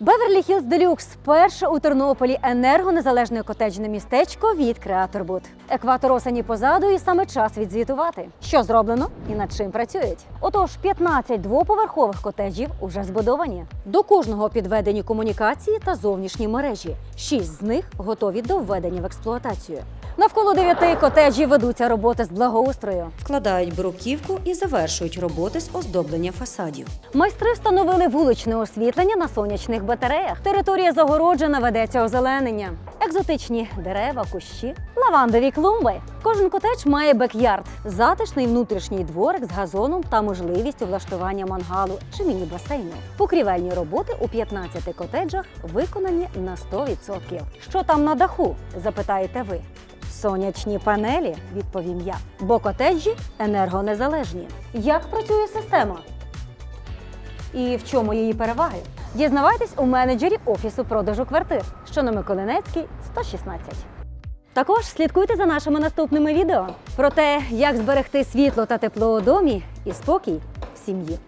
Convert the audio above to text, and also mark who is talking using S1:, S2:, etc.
S1: Беверлі Хілз Делюкс перше у Тернополі енергонезалежне котеджне містечко від Креаторбуд. Екватор осені позаду, і саме час відзвітувати, що зроблено і над чим працюють. Отож, 15 двоповерхових котеджів уже збудовані. До кожного підведені комунікації та зовнішні мережі. Шість з них готові до введення в експлуатацію. Навколо дев'яти котеджів ведуться роботи з благоустрою.
S2: Вкладають бруківку і завершують роботи з оздоблення фасадів.
S1: Майстри встановили вуличне освітлення на сонячних батареях. Територія загороджена, ведеться озеленення. Екзотичні дерева, кущі, лавандові клумби. Кожен котедж має бек-ярд, затишний внутрішній дворик з газоном та можливістю влаштування мангалу чи міні-басейну. Покрівельні роботи у 15 котеджах виконані на 100%. Що там на даху? запитаєте ви. Сонячні панелі, відповім я. Бо котеджі енергонезалежні. Як працює система? І в чому її переваги? Дізнавайтесь у менеджері офісу продажу квартир, що на Миколинецькій 116. Також слідкуйте за нашими наступними відео про те, як зберегти світло та тепло у домі і спокій в сім'ї.